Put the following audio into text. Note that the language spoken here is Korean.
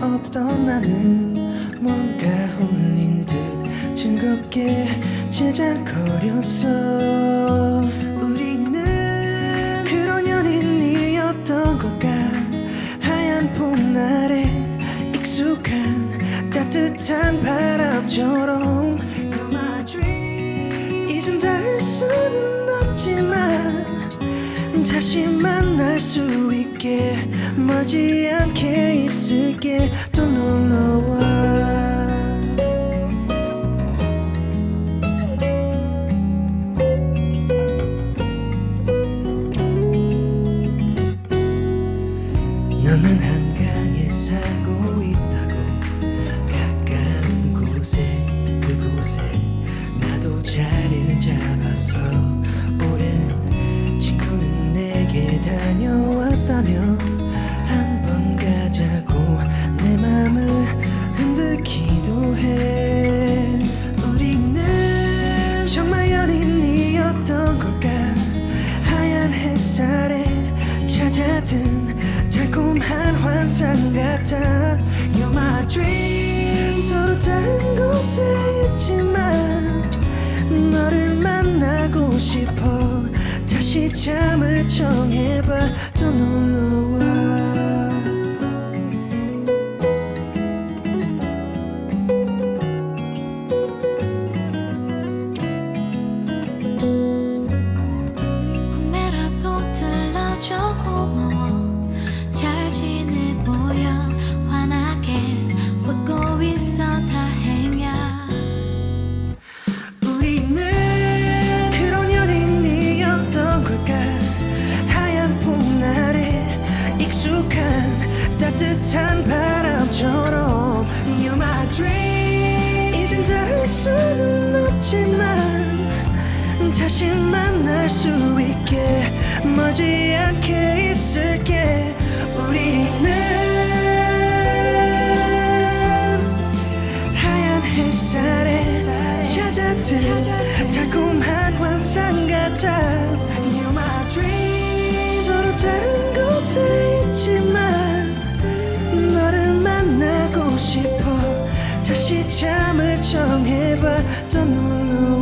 없던 나는 뭔가 홀린 듯 즐겁게 제잘거렸어. 우리는 그런 연인이었던 걸까 하얀 봄날에 익숙한 따뜻한 바람처럼 You're my dream 이젠 닿을 수는 없지만 다시 만날 수 있게 멀지 않게 있을게. 또 놀러와 너는 한강에 살고 있다고 가까운 곳에 그곳에 나도 자리를 잡았어. 오랜 친구는 내게 다녀왔다며 햇살에 찾아든 달콤한 환상 같아. You're my dream. 서로 다른 곳에 있지만 너를 만나고 싶어. 다시 잠을 청해봐. 또 놀러와 다시 만날 수 있게 멀지 않게 있을게. 우리는 하얀 햇살에 찾아든 달콤한 환상 같아 You're my dream. 서로 다른 곳에 있지만 너를 만나고 싶어. 다시 잠을 청해봐. 또 놀러